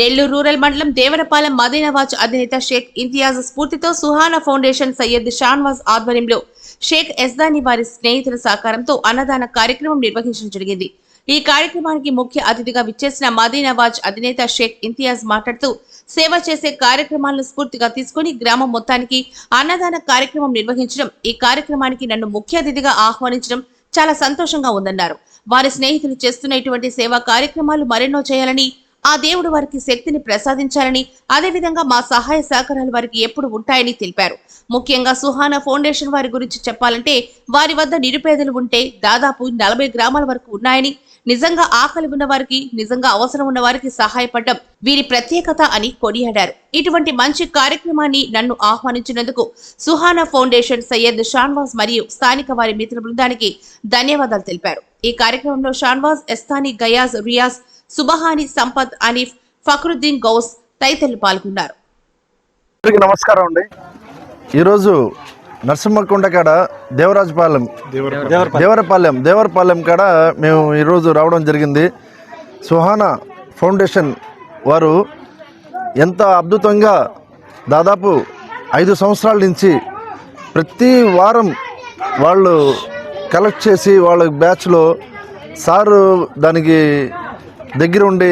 Nellore rural మండలం దేవరపాలెం మదీనావాజ్ అధినేత షేక్ ఇంతియాజ్ స్ఫూర్తితో సుహానా ఫౌండేషన్ సయ్యద్ షాన్వాజ్ ఆధ్వర్యంలో షేక్ ఎస్దాని వారి స్నేహితుల సహకారంతో అన్నదాన కార్యక్రమం నిర్వహించడం జరిగింది. ఈ కార్యక్రమానికి ముఖ్య అతిథిగా విచ్చేసిన మదీనావాజ్ అధినేత షేక్ ఇంతియాజ్ మాట్లాడుతూ సేవ చేసే కార్యక్రమాలను స్ఫూర్తిగా తీసుకుని గ్రామం మొత్తానికి అన్నదాన కార్యక్రమం నిర్వహించడం ఈ కార్యక్రమానికి నన్ను ముఖ్య అతిథిగా ఆహ్వానించడం చాలా సంతోషంగా ఉందన్నారు. వారి స్నేహితులు చేస్తున్న ఇటువంటి సేవా కార్యక్రమాలు మరెన్నో చేయాలని ఆ దేవుడు వారికి శక్తిని ప్రసాదించాలని అదేవిధంగా మా సహాయ సహకారాలు వారికి ఎప్పుడు ఉంటాయని తెలిపారు. ముఖ్యంగా సుహానా ఫౌండేషన్ వారి గురించి చెప్పాలంటే వారి వద్ద నిరుపేదలు ఉంటే దాదాపు నలభై గ్రామాల వరకు ఉన్నాయని నిజంగా ఆకలి ఉన్న వారికి నిజంగా అవసరం ఉన్న వారికి సహాయపడడం వీరి ప్రత్యేకత అని కొనియాడారు. ఇటువంటి మంచి కార్యక్రమాన్ని నన్ను ఆహ్వానించినందుకు సుహానా ఫౌండేషన్ సయ్యద్ షాన్వాజ్ మరియు స్థానిక వారి మిత్ర బృందానికి ధన్యవాదాలు తెలిపారు. ఈ కార్యక్రమంలో షాన్వాజ్ ఎస్తాని గయాజ్ రియాజ్ సుబహాని సంపత్ అనీఫ్ ఫక్రుద్దీన్ గౌస్ తదితరులు పాల్గొన్నారు. నమస్కారం అండి. ఈరోజు నరసింహకొండ కాడ దేవరాజపాలెం దేవరపాలెం దేవరపాలెం కాడ మేము ఈరోజు రావడం జరిగింది. సుహానా ఫౌండేషన్ వారు ఎంత అద్భుతంగా దాదాపు ఐదు సంవత్సరాల నుంచి ప్రతి వారం వాళ్ళు కలెక్ట్ చేసి వాళ్ళ బ్యాచ్లో సారు దానికి దగ్గరుండి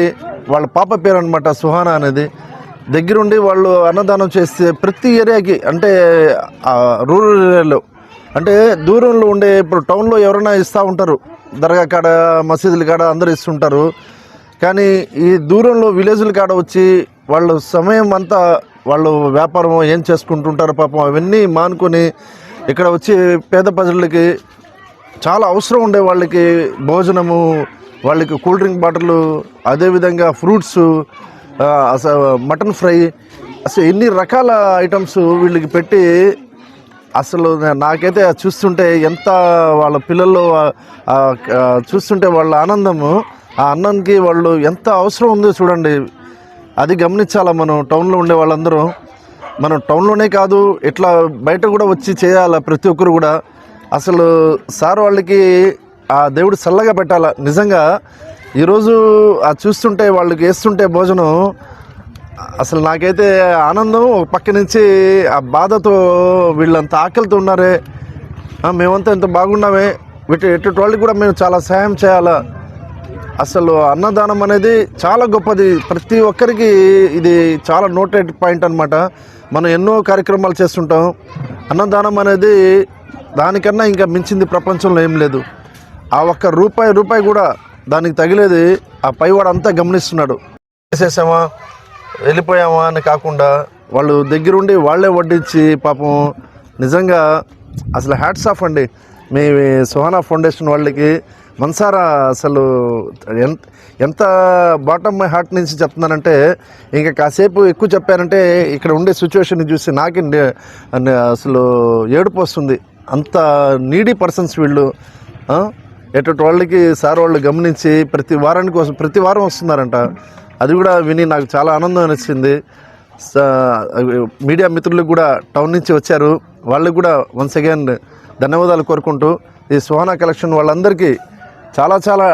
వాళ్ళ పాప పేరు అనమాట సుహానా అనేది. దగ్గరుండి వాళ్ళు అన్నదానం చేస్తే ప్రతి ఏరియాకి అంటే రూరల్ ఏరియాలో అంటే దూరంలో ఉండే ఇప్పుడు టౌన్లో ఎవరైనా ఇస్తూ ఉంటారు. దర్గా కాడ మసీదుల కాడ అందరూ ఇస్తుంటారు. కానీ ఈ దూరంలో విలేజ్ల కాడ వచ్చి వాళ్ళు సమయం అంతా వాళ్ళు వ్యాపారం ఏం చేసుకుంటుంటారు పాపం అవన్నీ మానుకొని ఇక్కడ వచ్చి పేద ప్రజలకి చాలా అవసరం ఉండే వాళ్ళకి భోజనము వాళ్ళకి కూల్ డ్రింక్ బాటిల్ అదేవిధంగా ఫ్రూట్స్ అసలు మటన్ ఫ్రై అసలు ఎన్ని రకాల ఐటమ్స్ వీళ్ళకి పెట్టి అసలు నాకైతే చూస్తుంటే ఎంత వాళ్ళ పిల్లలు చూస్తుంటే వాళ్ళ ఆనందము ఆ అన్నానికి వాళ్ళు ఎంత అవసరం ఉందో చూడండి. అది గమనించాలా మనం టౌన్లో ఉండే వాళ్ళందరూ? మనం టౌన్లోనే కాదు ఇట్లా బయట కూడా వచ్చి చేయాలా ప్రతి ఒక్కరు కూడా? అసలు సార్ వాళ్ళకి ఆ దేవుడు చల్లగా పెట్టాల? నిజంగా ఈరోజు ఆ చూస్తుంటే వాళ్ళకి వేస్తుంటే భోజనం అసలు నాకైతే ఆనందం. ఒక పక్క నుంచి ఆ బాధతో వీళ్ళంత ఆకలితో ఉన్నారే. మేమంతా ఎంత బాగున్నామే. వీటి ఎటు వాళ్ళకి కూడా మేము చాలా సహాయం చేయాలా? అసలు అన్నదానం అనేది చాలా గొప్పది. ప్రతి ఒక్కరికి ఇది చాలా నోటెడ్ పాయింట్ అనమాట మనం ఎన్నో కార్యక్రమాలు చేస్తుంటాం. అన్నదానం అనేది దానికన్నా ఇంకా మించింది ప్రపంచంలో ఏం లేదు. ఆ ఒక్క రూపాయి రూపాయి కూడా దానికి తగిలేది. ఆ పైవాడు అంతా గమనిస్తున్నాడు. చేసేసామా వెళ్ళిపోయామా అని కాకుండా వాళ్ళు దగ్గరుండి వాళ్ళే వడ్డించి పాపం నిజంగా అసలు హ్యాట్స్ ఆఫ్ అండి. మీ సుహానా ఫౌండేషన్ వాళ్ళకి మనసారా అసలు ఎంత ఎంత బాటమ్ మై హార్ట్ నుంచి చెప్తున్నానంటే ఇంకా కాసేపు ఎక్కువ చెప్పారంటే ఇక్కడ ఉండే సిచ్యువేషన్ చూసి నాకే నే- అసలు ఏడుపు వస్తుంది. అంత నీడీ పర్సన్స్ వీళ్ళు ఎటువంటి వాళ్ళకి సార్ వాళ్ళు గమనించి ప్రతి వారానికి కోసం ప్రతి వారం వస్తున్నారంట. అది కూడా విని నాకు చాలా ఆనందం అనిపించింది మీడియా మిత్రులకు కూడా టౌన్ నుంచి వచ్చారు. వాళ్ళకి కూడా వన్స్ అగైన్ ధన్యవాదాలు కోరుకుంటూ ఈ సోహనా కలెక్షన్ వాళ్ళందరికీ చాలా చాలా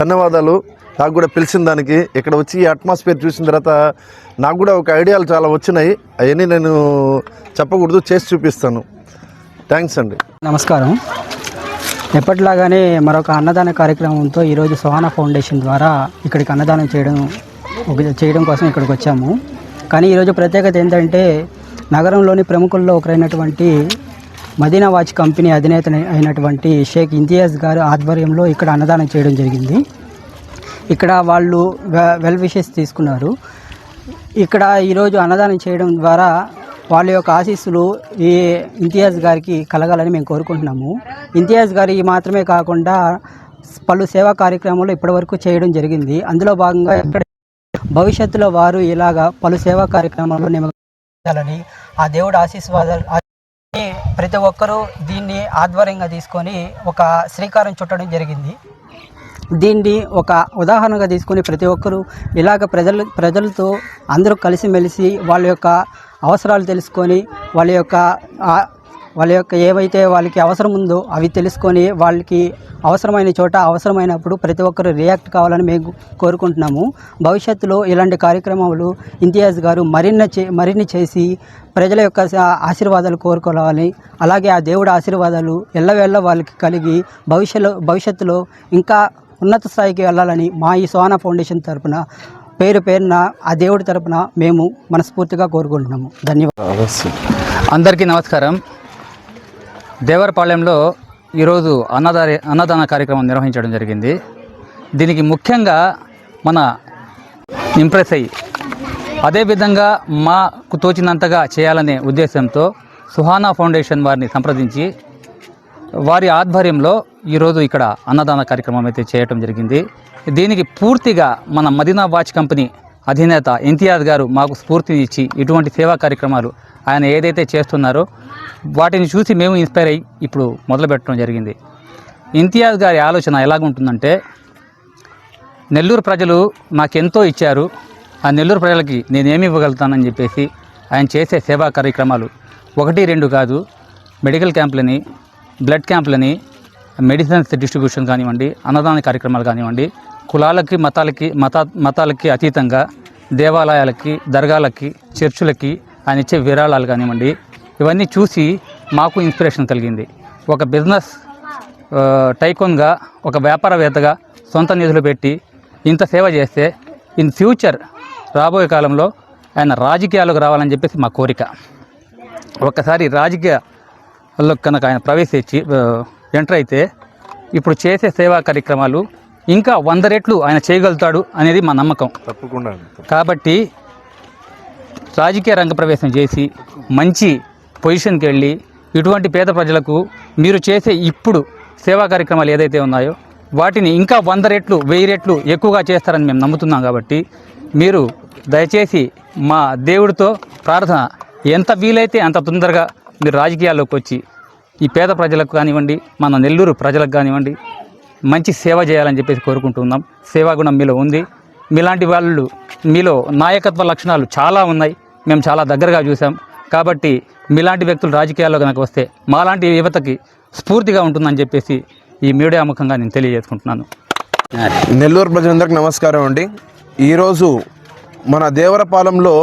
ధన్యవాదాలు. నాకు కూడా పిలిచిన దానికి ఇక్కడ వచ్చి ఈ అట్మాస్ఫియర్ చూసిన తర్వాత నాకు కూడా ఒక ఐడియాలు చాలా వచ్చినాయి. అవన్నీ నేను చెప్పకూడదు చేసి చూపిస్తాను. థ్యాంక్స్ అండి. నమస్కారం. ఎప్పటిలాగానే మరొక అన్నదాన కార్యక్రమంతో ఈరోజు సోహానా ఫౌండేషన్ ద్వారా ఇక్కడికి అన్నదానం చేయడం ఒక- చేయడం కోసం ఇక్కడికి వచ్చాము. కానీ ఈరోజు ప్రత్యేకత ఏంటంటే నగరంలోని ప్రముఖుల్లో ఒకరైనటువంటి మదీనా వాచ్ కంపెనీ అధినేత అయినటువంటి షేక్ ఇంతియాజ్ గారు ఆధ్వర్యంలో ఇక్కడ అన్నదానం చేయడం జరిగింది. ఇక్కడ వాళ్ళు వె- వెల్ విషెస్ తీసుకున్నారు. ఇక్కడ ఈరోజు అన్నదానం చేయడం ద్వారా వాళ్ళ యొక్క ఆశీస్సులు ఈ ఇంతియాజ్ గారికి కలగాలని మేము కోరుకుంటున్నాము. ఇంతియాజ్ గారి మాత్రమే కాకుండా పలు సేవా కార్యక్రమాలు ఇప్పటివరకు చేయడం జరిగింది. అందులో భాగంగా భవిష్యత్తులో వారు ఇలాగా పలు సేవా కార్యక్రమాల్లో నిమగ్నాలని ఆ దేవుడు ఆశీస్వాదాలు ప్రతి ఒక్కరూ దీన్ని ఆధ్వర్యంగా తీసుకొని ఒక శ్రీకారం చుట్టడం జరిగింది. దీన్ని ఒక ఉదాహరణగా తీసుకొని ప్రతి ఒక్కరూ ఇలాగ ప్రజలు ప్రజలతో అందరూ కలిసిమెలిసి వాళ్ళ యొక్క అవసరాలు తెలుసుకొని వాళ్ళ యొక్క వాళ్ళ యొక్క ఏవైతే వాళ్ళకి అవసరం ఉందో అవి తెలుసుకొని వాళ్ళకి అవసరమైన చోట అవసరమైనప్పుడు ప్రతి ఒక్కరు రియాక్ట్ కావాలని మేము కోరుకుంటున్నాము. భవిష్యత్తులో ఇలాంటి కార్యక్రమాలు ఇంతియాజ్ గారు మరిన్ని చే మరిన్ని చేసి ప్రజల యొక్క ఆశీర్వాదాలు కోరుకోవాలి. అలాగే ఆ దేవుడి ఆశీర్వాదాలు ఎల్లవేళ్ళ వాళ్ళకి కలిగి భవిష్యత్తులో భవిష్యత్తులో ఇంకా ఉన్నత స్థాయికి వెళ్ళాలని మా ఈ సోనా ఫౌండేషన్ తరపున పేరు పేరున ఆ దేవుడి తరపున మేము మనస్ఫూర్తిగా కోరుకుంటున్నాము. ధన్యవాదాలు. అందరికీ నమస్కారం. దేవరపాళెంలో ఈరోజు అన్నదారి అన్నదాన కార్యక్రమం నిర్వహించడం జరిగింది. దీనికి ముఖ్యంగా మన ఇంప్రెస్ అయ్యి అదేవిధంగా మాకు తోచినంతగా చేయాలనే ఉద్దేశంతో సుహానా ఫౌండేషన్ వారిని సంప్రదించి వారి ఆధ్వర్యంలో ఈరోజు ఇక్కడ అన్నదాన కార్యక్రమం అయితే చేయటం జరిగింది. దీనికి పూర్తిగా మన మదీనా వాచ్ కంపెనీ అధినేత ఇంతియాజ్ గారు మాకు స్ఫూర్తిని ఇచ్చి ఇటువంటి సేవా కార్యక్రమాలు ఆయన ఏదైతే చేస్తున్నారో వాటిని చూసి మేము ఇన్స్పైర్ అయ్యి ఇప్పుడు మొదలుపెట్టడం జరిగింది. ఇంతియాజ్ గారి ఆలోచన ఎలాగుంటుందంటే నెల్లూరు ప్రజలు నాకెంతో ఇచ్చారు ఆ నెల్లూరు ప్రజలకి నేనేమి ఇవ్వగలుగుతానని చెప్పేసి ఆయన చేసే సేవా కార్యక్రమాలు ఒకటి రెండు కాదు మెడికల్ క్యాంపులని బ్లడ్ క్యాంపులని మెడిసిన్స్ డిస్ట్రిబ్యూషన్ కానివ్వండి అన్నదాన కార్యక్రమాలు కానివ్వండి కులాలకి మతాలకి మత మతాలకి అతీతంగా దేవాలయాలకి దర్గాలకి చర్చులకి ఆయన ఇచ్చే విరాళాలు కానివ్వండి ఇవన్నీ చూసి మాకు ఇన్స్పిరేషన్ కలిగింది. ఒక బిజినెస్ టైకోన్గా ఒక వ్యాపారవేత్తగా సొంత నిధులు పెట్టి ఇంత సేవ చేస్తే ఇన్ ఫ్యూచర్ రాబోయే కాలంలో ఆయన రాజకీయాలకు రావాలని చెప్పేసి మా కోరిక. ఒక్కసారి రాజకీయాల్లో కనుక ఆయన ప్రవేశించి ఎంటర్ అయితే ఇప్పుడు చేసే సేవా కార్యక్రమాలు ఇంకా వంద రెట్లు ఆయన చేయగలుగుతాడు అనేది మా నమ్మకం. తప్పకుండా కాబట్టి రాజకీయ రంగ ప్రవేశం చేసి మంచి పొజిషన్కి వెళ్ళి ఇటువంటి పేద ప్రజలకు మీరు చేసే ఇప్పుడు సేవా కార్యక్రమాలు ఏదైతే ఉన్నాయో వాటిని ఇంకా వంద రెట్లు వెయ్యి రెట్లు ఎక్కువగా చేస్తారని మేము నమ్ముతున్నాం కాబట్టి మీరు దయచేసి మా దేవుడితో ప్రార్థన ఎంత వీలైతే అంత తొందరగా మీరు రాజకీయాల్లోకి వచ్చి ఈ పేద ప్రజలకు కానివ్వండి మన నెల్లూరు ప్రజలకు కానివ్వండి మంచి సేవ చేయాలని చెప్పేసి కోరుకుంటున్నాం. సేవా గుణం మీలో ఉంది. మీలాంటి వాళ్ళు మీలో నాయకత్వ లక్షణాలు చాలా ఉన్నాయి. మేము చాలా దగ్గరగా చూసాం కాబట్టి మీలాంటి వ్యక్తులు రాజకీయాల్లో కనుక వస్తే మాలాంటి యువతకి స్ఫూర్తిగా ఉంటుందని చెప్పేసి ఈ మీడియా ముఖంగా నేను తెలియజేసుకుంటున్నాను. నెల్లూరు ప్రజలందరికీ నమస్కారం అండి. ఈరోజు మన దేవరపాలెంలో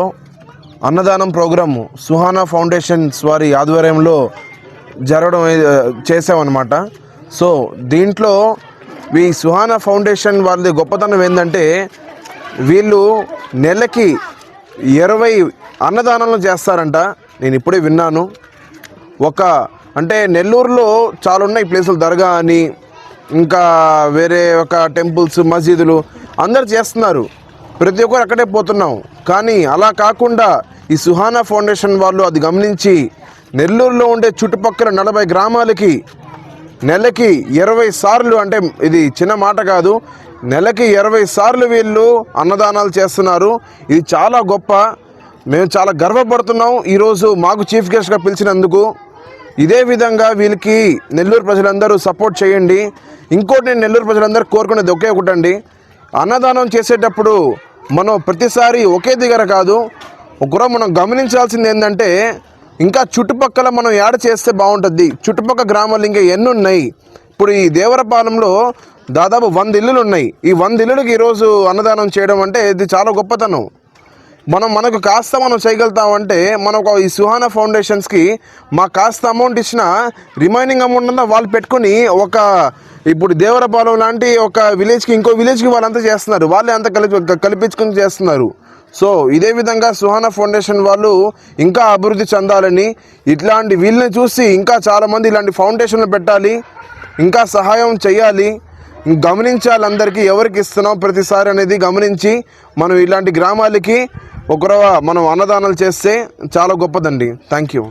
అన్నదానం ప్రోగ్రాము సుహానా ఫౌండేషన్స్ వారి ఆధ్వర్యంలో జరగడం చేసామన్నమాట సో దీంట్లో ఈ సుహానా ఫౌండేషన్ వాళ్ళది గొప్పతనం ఏంటంటే వీళ్ళు నెలకి ఇరవై అన్నదానాలు చేస్తారంట. నేను ఇప్పుడే విన్నాను. ఒక అంటే నెల్లూరులో చాలా ఉన్నాయి ప్లేసులు దర్గా అని ఇంకా వేరే ఒక టెంపుల్స్ మసీదులు అందరు చేస్తున్నారు. ప్రతి ఒక్కరు అక్కడే పోతున్నాం. కానీ అలా కాకుండా ఈ సుహానా ఫౌండేషన్ వాళ్ళు అది గమనించి నెల్లూరులో ఉండే చుట్టుపక్కల నలభై గ్రామాలకి నెలకి ఇరవై సార్లు అంటే ఇది చిన్న మాట కాదు నెలకి ఇరవై సార్లు వీళ్ళు అన్నదానాలు చేస్తున్నారు. ఇది చాలా గొప్ప. మేము చాలా గర్వపడుతున్నాం. ఈరోజు మాకు చీఫ్ గెస్ట్గా పిలిచినందుకు. ఇదే విధంగా వీళ్ళకి నెల్లూరు ప్రజలందరూ సపోర్ట్ చేయండి. ఇంకోటి నేను నెల్లూరు ప్రజలందరూ కోరుకునేది ఒకే ఒకటండి. అన్నదానం చేసేటప్పుడు మనం ప్రతిసారి ఒకే దగ్గర కాదు ఒకరు మనం గమనించాల్సింది ఏంటంటే ఇంకా చుట్టుపక్కల మనం యాడ్ చేస్తే బాగుంటుంది? చుట్టుపక్కల గ్రామాలు ఇంకా ఎన్ని ఉన్నాయి? ఇప్పుడు ఈ దేవరపాలెంలో దాదాపు వంద ఇల్లులు ఉన్నాయి. ఈ వంద ఇల్లులకి ఈరోజు అన్నదానం చేయడం అంటే ఇది చాలా గొప్పతనం. మనం మనకు కాస్త మనం చేయగలుగుతామంటే మనం ఒక ఈ సుహానా ఫౌండేషన్స్కి మా కాస్త అమౌంట్ ఇచ్చిన రిమైనింగ్ అమౌంట్ అంతా వాళ్ళు పెట్టుకొని ఒక ఇప్పుడు దేవరపాలెం లాంటి ఒక విలేజ్కి ఇంకో విలేజ్కి వాళ్ళంతా చేస్తున్నారు. వాళ్ళే అంతా కలిపి కల్పించుకొని చేస్తున్నారు. సో ఇదే విధంగా సుహానా ఫౌండేషన్ వాళ్ళు ఇంకా అభివృద్ధి చెందాలని ఇట్లాంటి వీళ్ళని చూసి ఇంకా చాలామంది ఇలాంటి ఫౌండేషన్లు పెట్టాలి ఇంకా సహాయం చేయాలి గమనించాలి అందరికీ ఎవరికి ఇస్తున్నాం ప్రతిసారి అనేది గమనించి మనం ఇలాంటి గ్రామాలకి ఒకరవ మనం అన్నదానాలు చేస్తే చాలా గొప్పదండి. Thank you